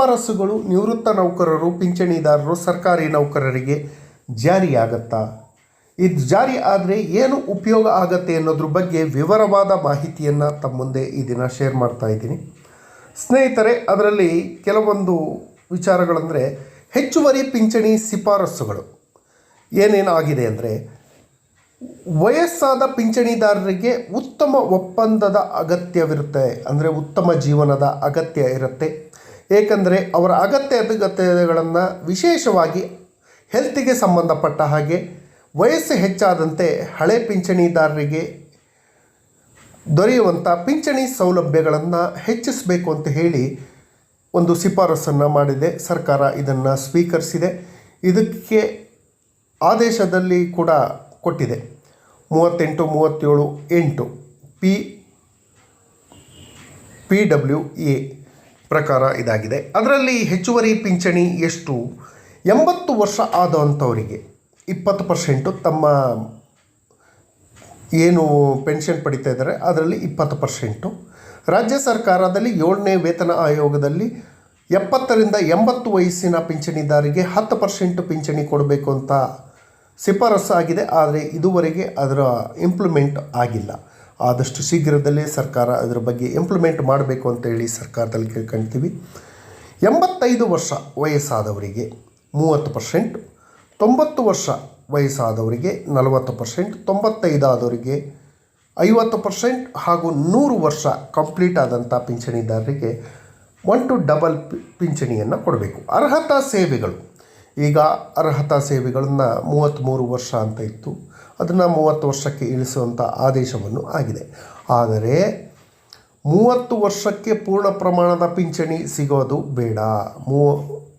ಶಿಫಾರಸುಗಳು ನಿವೃತ್ತ ನೌಕರರು, ಪಿಂಚಣಿದಾರರು, ಸರ್ಕಾರಿ ನೌಕರರಿಗೆ ಜಾರಿಯಾಗತ್ತಾ? ಇದು ಜಾರಿ ಆದರೆ ಏನು ಉಪಯೋಗ ಆಗತ್ತೆ ಅನ್ನೋದ್ರ ಬಗ್ಗೆ ವಿವರವಾದ ಮಾಹಿತಿಯನ್ನು ತಮ್ಮ ಮುಂದೆ ಈ ದಿನ ಶೇರ್ ಮಾಡ್ತಾ ಇದ್ದೀನಿ. ಸ್ನೇಹಿತರೆ, ಅದರಲ್ಲಿ ಕೆಲವೊಂದು ವಿಚಾರಗಳಂದರೆ ಹೆಚ್ಚುವರಿ ಪಿಂಚಣಿ ಶಿಫಾರಸುಗಳು. ಏನೇನು ಆಗಿದೆ ಅಂದರೆ, ವಯಸ್ಸಾದ ಪಿಂಚಣಿದಾರರಿಗೆ ಉತ್ತಮ ಒಪ್ಪಂದದ ಅಗತ್ಯವಿರುತ್ತೆ. ಅಂದರೆ ಉತ್ತಮ ಜೀವನದ ಅಗತ್ಯ ಇರುತ್ತೆ. ಏಕೆಂದರೆ ಅವರ ಅಗತ್ಯ ಅಗತ್ಯಗಳನ್ನು ವಿಶೇಷವಾಗಿ ಹೆಲ್ತಿಗೆ ಸಂಬಂಧಪಟ್ಟ ಹಾಗೆ ವಯಸ್ಸು ಹೆಚ್ಚಾದಂತೆ ಹಳೆ ಪಿಂಚಣಿದಾರರಿಗೆ ದೊರೆಯುವಂಥ ಪಿಂಚಣಿ ಸೌಲಭ್ಯಗಳನ್ನು ಹೆಚ್ಚಿಸಬೇಕು ಅಂತ ಹೇಳಿ ಒಂದು ಶಿಫಾರಸನ್ನು ಮಾಡಿದೆ. ಸರ್ಕಾರ ಇದನ್ನು ಸ್ವೀಕರಿಸಿದೆ. ಇದಕ್ಕೆ ಆದೇಶದಲ್ಲಿ ಕೂಡ ಕೊಟ್ಟಿದೆ. ಮೂವತ್ತೆಂಟು, ಮೂವತ್ತೇಳು, ಎಂಟು, ಪಿ ಪಿ ಡಬ್ಲ್ಯೂ ಎ. ಪ್ರಕಾರ ಇದಾಗಿದೆ. ಅದರಲ್ಲಿ ಹೆಚ್ಚುವರಿ ಪಿಂಚಣಿ ಎಷ್ಟು? ಎಂಬತ್ತು ವರ್ಷ ಆದಂಥವರಿಗೆ ಇಪ್ಪತ್ತು ಪರ್ಸೆಂಟು ತಮ್ಮ ಏನು ಪೆನ್ಷನ್ ಪಡಿತಾ ಇದ್ದಾರೆ, ಅದರಲ್ಲಿ ಇಪ್ಪತ್ತು ಪರ್ಸೆಂಟು. ರಾಜ್ಯ ಸರ್ಕಾರದಲ್ಲಿ ಏಳನೇ ವೇತನ ಆಯೋಗದಲ್ಲಿ ಎಪ್ಪತ್ತರಿಂದ ಎಂಬತ್ತು ವಯಸ್ಸಿನ ಪಿಂಚಣಿದಾರಿಗೆ ಹತ್ತು ಪರ್ಸೆಂಟು ಪಿಂಚಣಿ ಕೊಡಬೇಕು ಅಂತ ಶಿಫಾರಸ್ಸಾಗಿದೆ, ಆದರೆ ಇದುವರೆಗೆ ಅದರ ಇಂಪ್ಲಿಮೆಂಟ್ ಆಗಿಲ್ಲ. ಆದಷ್ಟು ಶೀಘ್ರದಲ್ಲೇ ಸರ್ಕಾರ ಅದರ ಬಗ್ಗೆ ಇಂಪ್ಲಿಮೆಂಟ್ ಮಾಡಬೇಕು ಅಂತ ಹೇಳಿ ಸರ್ಕಾರದಲ್ಲಿ ಕೇಳ್ಕೊಳ್ತೀವಿ ಎಂಬತ್ತೈದು ವರ್ಷ ವಯಸ್ಸಾದವರಿಗೆ ಮೂವತ್ತು ಪರ್ಸೆಂಟ್ ತೊಂಬತ್ತು ವರ್ಷ ವಯಸ್ಸಾದವರಿಗೆ ನಲವತ್ತು ಪರ್ಸೆಂಟ್ ತೊಂಬತ್ತೈದಾದವರಿಗೆ ಐವತ್ತು ಪರ್ಸೆಂಟ್ ಹಾಗೂ ನೂರು ವರ್ಷ ಕಂಪ್ಲೀಟ್ ಆದಂಥ ಪಿಂಚಣಿದಾರರಿಗೆ ಒನ್ ಟು ಡಬಲ್ ಪಿಂಚಣಿಯನ್ನು ಕೊಡಬೇಕು. ಅರ್ಹತಾ ಸೇವೆಗಳು. ಈಗ ಅರ್ಹತಾ ಸೇವೆಗಳನ್ನು ಮೂವತ್ತ್ಮೂರು ವರ್ಷ ಅಂತ ಇತ್ತು. ಅದನ್ನು ಮೂವತ್ತು ವರ್ಷಕ್ಕೆ ಇಳಿಸುವಂಥ ಆದೇಶವನ್ನು ಆಗಿದೆ. ಆದರೆ ಮೂವತ್ತು ವರ್ಷಕ್ಕೆ ಪೂರ್ಣ ಪ್ರಮಾಣದ ಪಿಂಚಣಿ ಸಿಗೋದು ಬೇಡ. ಮೂ,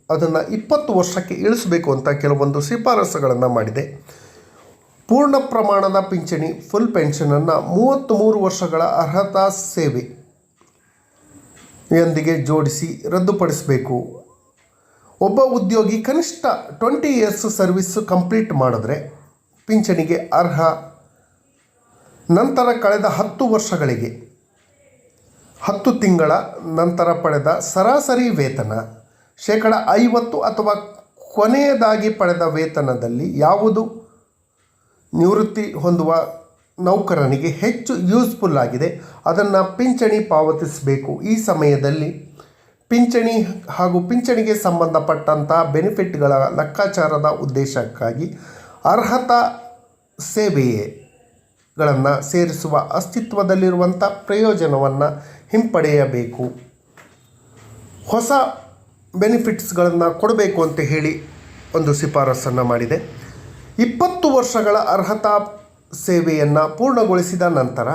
ಅದನ್ನು ಇಪ್ಪತ್ತು ವರ್ಷಕ್ಕೆ ಇಳಿಸಬೇಕು ಅಂತ ಕೆಲವೊಂದು ಶಿಫಾರಸುಗಳನ್ನು ಮಾಡಿದೆ. ಪೂರ್ಣ ಪ್ರಮಾಣದ ಪಿಂಚಣಿ ಫುಲ್ ಪೆನ್ಷನನ್ನು ಮೂವತ್ತು ಮೂರು ವರ್ಷಗಳ ಅರ್ಹತಾ ಸೇವೆ ಯೊಂದಿಗೆ ಜೋಡಿಸಿ ರದ್ದುಪಡಿಸಬೇಕು. ಒಬ್ಬ ಉದ್ಯೋಗಿ ಕನಿಷ್ಠ ಟ್ವೆಂಟಿ ಇಯರ್ಸ್ ಸರ್ವಿಸ್ ಕಂಪ್ಲೀಟ್ ಮಾಡಿದ್ರೆ ಪಿಂಚಣಿಗೆ ಅರ್ಹ. ನಂತರ ಕಳೆದ ಹತ್ತು ವರ್ಷಗಳಿಗೆ, ಹತ್ತು ತಿಂಗಳ ನಂತರ ಪಡೆದ ಸರಾಸರಿ ವೇತನ, ಶೇಕಡ ಐವತ್ತು ಅಥವಾ ಕೊನೆಯದಾಗಿ ಪಡೆದ ವೇತನದಲ್ಲಿ ಯಾವುದು? ನಿವೃತ್ತಿ ಹೊಂದುವ ನೌಕರನಿಗೆ ಹೆಚ್ಚು ಯೂಸ್ಫುಲ್ ಆಗಿದೆ. ಅದನ್ನು ಪಿಂಚಣಿ ಪಾವತಿಸಬೇಕು. ಈ ಸಮಯದಲ್ಲಿ ಪಿಂಚಣಿ ಹಾಗೂ ಪಿಂಚಣಿಗೆ ಸಂಬಂಧಪಟ್ಟಂತಹ ಬೆನಿಫಿಟ್ಗಳ ಲೆಕ್ಕಾಚಾರದ ಉದ್ದೇಶಕ್ಕಾಗಿ ಅರ್ಹತಾ ಸೇವೆಗಳನ್ನು ಸೇರಿಸುವ ಅಸ್ತಿತ್ವದಲ್ಲಿರುವಂಥ ಪ್ರಯೋಜನವನ್ನು ಹಿಂಪಡೆಯಬೇಕು. ಹೊಸ ಬೆನಿಫಿಟ್ಸ್ಗಳನ್ನು ಕೊಡಬೇಕು ಅಂತ ಹೇಳಿ ಒಂದು ಶಿಫಾರಸನ್ನು ಮಾಡಿದೆ. ಇಪ್ಪತ್ತು ವರ್ಷಗಳ ಅರ್ಹತಾ ಸೇವೆಯನ್ನು ಪೂರ್ಣಗೊಳಿಸಿದ ನಂತರ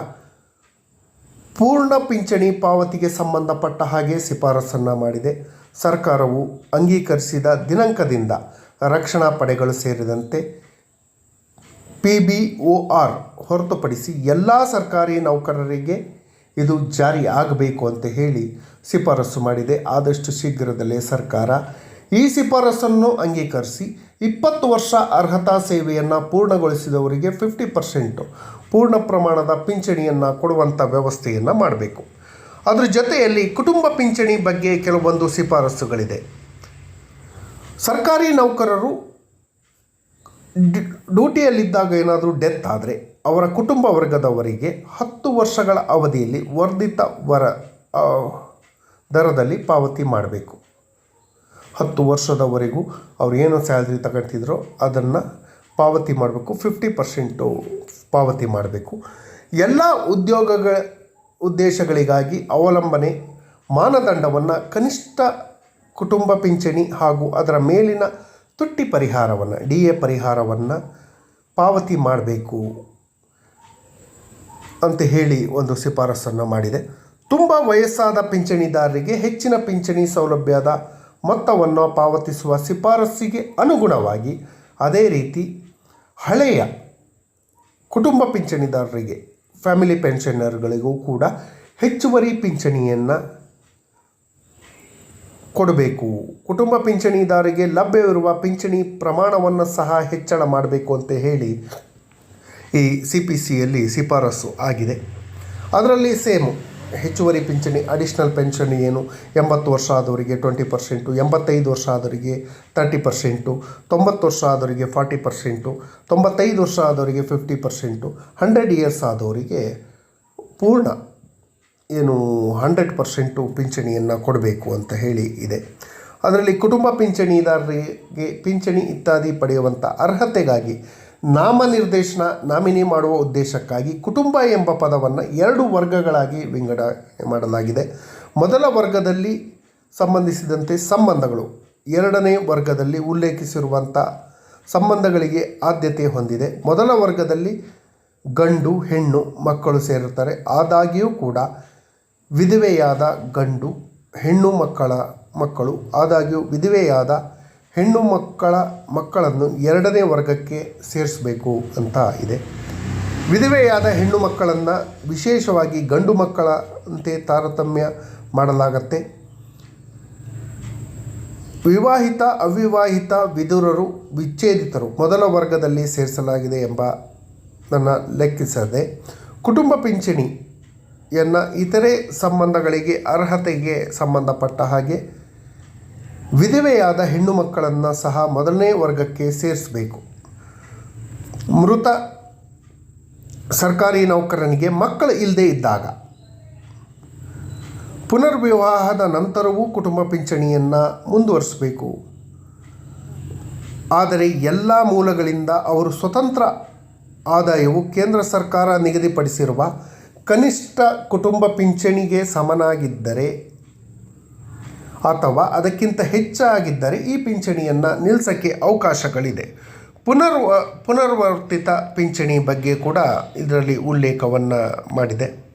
ಪೂರ್ಣ ಪಿಂಚಣಿ ಪಾವತಿಗೆ ಸಂಬಂಧಪಟ್ಟ ಹಾಗೆ ಶಿಫಾರಸನ್ನು ಮಾಡಿದೆ. ಸರ್ಕಾರವು ಅಂಗೀಕರಿಸಿದ ದಿನಾಂಕದಿಂದ ರಕ್ಷಣಾ ಪಡೆಗಳು ಸೇರಿದಂತೆ ಪಿ ಬಿ ಒ ಆರ್ ಹೊರತುಪಡಿಸಿ ಎಲ್ಲ ಸರ್ಕಾರಿ ನೌಕರರಿಗೆ ಇದು ಜಾರಿ ಆಗಬೇಕು ಅಂತ ಹೇಳಿ ಶಿಫಾರಸು ಮಾಡಿದೆ. ಆದಷ್ಟು ಶೀಘ್ರದಲ್ಲೇ ಸರ್ಕಾರ ಈ ಶಿಫಾರಸನ್ನು ಅಂಗೀಕರಿಸಿ ಇಪ್ಪತ್ತು ವರ್ಷ ಅರ್ಹತಾ ಸೇವೆಯನ್ನು ಪೂರ್ಣಗೊಳಿಸಿದವರಿಗೆ ಫಿಫ್ಟಿ ಪರ್ಸೆಂಟು ಪೂರ್ಣ ಪ್ರಮಾಣದ ಪಿಂಚಣಿಯನ್ನು ಕೊಡುವಂಥ ವ್ಯವಸ್ಥೆಯನ್ನು ಮಾಡಬೇಕು. ಅದರ ಜೊತೆಯಲ್ಲಿ ಕುಟುಂಬ ಪಿಂಚಣಿ ಬಗ್ಗೆ ಕೆಲವೊಂದು ಶಿಫಾರಸುಗಳಿದೆ. ಸರ್ಕಾರಿ ನೌಕರರು ಡ್ಯೂಟಿಯಲ್ಲಿದ್ದಾಗ ಏನಾದರೂ ಡೆತ್ ಆದರೆ ಅವರ ಕುಟುಂಬ ವರ್ಗದವರಿಗೆ ಹತ್ತು ವರ್ಷಗಳ ಅವಧಿಯಲ್ಲಿ ವರ್ಧಿತ ವರ ದರದಲ್ಲಿ ಪಾವತಿ ಮಾಡಬೇಕು. ಹತ್ತು ವರ್ಷದವರೆಗೂ ಅವ್ರು ಏನು ಸ್ಯಾಲ್ರಿ ತಗೊಳ್ತಿದ್ರೋ ಅದನ್ನು ಪಾವತಿ ಮಾಡಬೇಕು, ಫಿಫ್ಟಿ ಪರ್ಸೆಂಟು ಪಾವತಿ ಮಾಡಬೇಕು. ಎಲ್ಲ ಉದ್ಯೋಗಗಳ ಉದ್ದೇಶಗಳಿಗಾಗಿ ಅವಲಂಬನೆ ಮಾನದಂಡವನ್ನು ಕನಿಷ್ಠ ಕುಟುಂಬ ಪಿಂಚಣಿ ಹಾಗೂ ಅದರ ಮೇಲಿನ ತುಟ್ಟಿ ಪರಿಹಾರವನ್ನು, ಡಿ ಎ ಪರಿಹಾರವನ್ನು ಪಾವತಿ ಮಾಡಬೇಕು ಅಂತ ಹೇಳಿ ಒಂದು ಶಿಫಾರಸನ್ನು ಮಾಡಿದೆ. ತುಂಬ ವಯಸ್ಸಾದ ಪಿಂಚಣಿದಾರರಿಗೆ ಹೆಚ್ಚಿನ ಪಿಂಚಣಿ ಸೌಲಭ್ಯದ ಮೊತ್ತವನ್ನು ಪಾವತಿಸುವ ಶಿಫಾರಸ್ಸಿಗೆ ಅನುಗುಣವಾಗಿ ಅದೇ ರೀತಿ ಹಳೆಯ ಕುಟುಂಬ ಪಿಂಚಣಿದಾರರಿಗೆ, ಫ್ಯಾಮಿಲಿ ಪೆನ್ಷನರ್ಗಳಿಗೂ ಕೂಡ ಹೆಚ್ಚುವರಿ ಪಿಂಚಣಿಯನ್ನು ಕೊಡಬೇಕು. ಕುಟುಂಬ ಪಿಂಚಣಿದಾರರಿಗೆ ಲಭ್ಯವಿರುವ ಪಿಂಚಣಿ ಪ್ರಮಾಣವನ್ನು ಸಹ ಹೆಚ್ಚಳ ಮಾಡಬೇಕು ಅಂತ ಹೇಳಿ ಈ ಸಿ ಪಿ ಸಿಯಲ್ಲಿ ಶಿಫಾರಸು ಆಗಿದೆ. ಅದರಲ್ಲಿ ಸೇಮು. ಹೆಚ್ಚುವರಿ ಪಿಂಚಣಿ, ಅಡಿಷ್ನಲ್ ಪೆನ್ಷನ್ ಏನು? ಎಂಬತ್ತು ವರ್ಷ ಆದವರಿಗೆ ಟ್ವೆಂಟಿ ಪರ್ಸೆಂಟು, ಎಂಬತ್ತೈದು ವರ್ಷ ಆದವರಿಗೆ ತರ್ಟಿ ಪರ್ಸೆಂಟು, ತೊಂಬತ್ತು ವರ್ಷ ಆದವರಿಗೆ ಫಾರ್ಟಿ ಪರ್ಸೆಂಟು, ತೊಂಬತ್ತೈದು ವರ್ಷ ಆದವರಿಗೆ ಫಿಫ್ಟಿ ಪರ್ಸೆಂಟು, ಹಂಡ್ರೆಡ್ ಇಯರ್ಸ್ ಆದವರಿಗೆ ಪೂರ್ಣ ಏನು ಹಂಡ್ರೆಡ್ ಪರ್ಸೆಂಟು ಪಿಂಚಣಿಯನ್ನು ಕೊಡಬೇಕು ಅಂತ ಹೇಳಿ ಇದೆ. ಅದರಲ್ಲಿ ಕುಟುಂಬ ಪಿಂಚಣಿದಾರರಿಗೆ ಪಿಂಚಣಿ ಇತ್ಯಾದಿ ಪಡೆಯುವಂಥ ಅರ್ಹತೆಗಾಗಿ ನಾಮನಿರ್ದೇಶನ ನಾಮಿನಿ ಮಾಡುವ ಉದ್ದೇಶಕ್ಕಾಗಿ ಕುಟುಂಬ ಎಂಬ ಪದವನ್ನು ಎರಡು ವರ್ಗಗಳಾಗಿ ವಿಂಗಡಣೆ ಮಾಡಲಾಗಿದೆ. ಮೊದಲ ವರ್ಗದಲ್ಲಿ ಸಂಬಂಧಿಸಿದಂತೆ ಸಂಬಂಧಗಳು, ಎರಡನೇ ವರ್ಗದಲ್ಲಿ ಉಲ್ಲೇಖಿಸಿರುವಂಥ ಸಂಬಂಧಗಳಿಗೆ ಆದ್ಯತೆ ಹೊಂದಿದೆ. ಮೊದಲ ವರ್ಗದಲ್ಲಿ ಗಂಡು, ಹೆಣ್ಣು, ಮಕ್ಕಳು ಸೇರುತ್ತಾರೆ ಆದಾಗ್ಯೂ ಕೂಡ ವಿಧವೆಯಾದ ಗಂಡು, ಹೆಣ್ಣು ಮಕ್ಕಳ ಮಕ್ಕಳು, ಆದಾಗ್ಯೂ ವಿಧವೆಯಾದ ಹೆಣ್ಣು ಮಕ್ಕಳ ಮಕ್ಕಳನ್ನು ಎರಡನೇ ವರ್ಗಕ್ಕೆ ಸೇರಿಸಬೇಕು ಅಂತ ಇದೆ. ವಿಧವೆಯಾದ ಹೆಣ್ಣು ಮಕ್ಕಳನ್ನು ವಿಶೇಷವಾಗಿ ಗಂಡು ಮಕ್ಕಳಂತೆ ತಾರತಮ್ಯ ಮಾಡಲಾಗತ್ತೆ. ವಿವಾಹಿತ, ಅವಿವಾಹಿತ ವಿದುರರು, ವಿಚ್ಛೇದಿತರು ಮೊದಲ ವರ್ಗದಲ್ಲಿ ಸೇರಿಸಲಾಗಿದೆ ಎಂಬ ನನ್ನ ಲೆಕ್ಕಿಸದೆ ಕುಟುಂಬ ಪಿಂಚಣಿಯನ್ನು ಇತರೆ ಸಂಬಂಧಗಳಿಗೆ ಅರ್ಹತೆಗೆ ಸಂಬಂಧಪಟ್ಟ ಹಾಗೆ ವಿಧವೆಯಾದ ಹೆಣ್ಣು ಮಕ್ಕಳನ್ನು ಸಹ ಮೊದಲನೇ ವರ್ಗಕ್ಕೆ ಸೇರಿಸಬೇಕು. ಮೃತ ಸರ್ಕಾರಿ ನೌಕರನಿಗೆ ಮಕ್ಕಳು ಇಲ್ಲದೇ ಇದ್ದಾಗ ಪುನರ್ವಿವಾಹದ ನಂತರವೂ ಕುಟುಂಬ ಪಿಂಚಣಿಯನ್ನು ಮುಂದುವರಿಸಬೇಕು. ಆದರೆ ಎಲ್ಲ ಮೂಲಗಳಿಂದ ಅವರು ಸ್ವತಂತ್ರ ಆದಾಯವು ಕೇಂದ್ರ ಸರ್ಕಾರ ನಿಗದಿಪಡಿಸಿರುವ ಕನಿಷ್ಠ ಕುಟುಂಬ ಪಿಂಚಣಿಗೆ ಸಮನಾಗಿದ್ದರೆ ಅಥವಾ ಅದಕ್ಕಿಂತ ಹೆಚ್ಚಾಗಿದ್ದರೆ ಈ ಪಿಂಚಣಿಯನ್ನು ನಿಲ್ಲಿಸೋಕ್ಕೆ ಅವಕಾಶಗಳಿದೆ. ಪುನರ್ವ, ಪುನರ್ವರ್ತಿತ ಪಿಂಚಣಿ ಬಗ್ಗೆ ಕೂಡ ಇದರಲ್ಲಿ ಉಲ್ಲೇಖವನ್ನು ಮಾಡಿದೆ.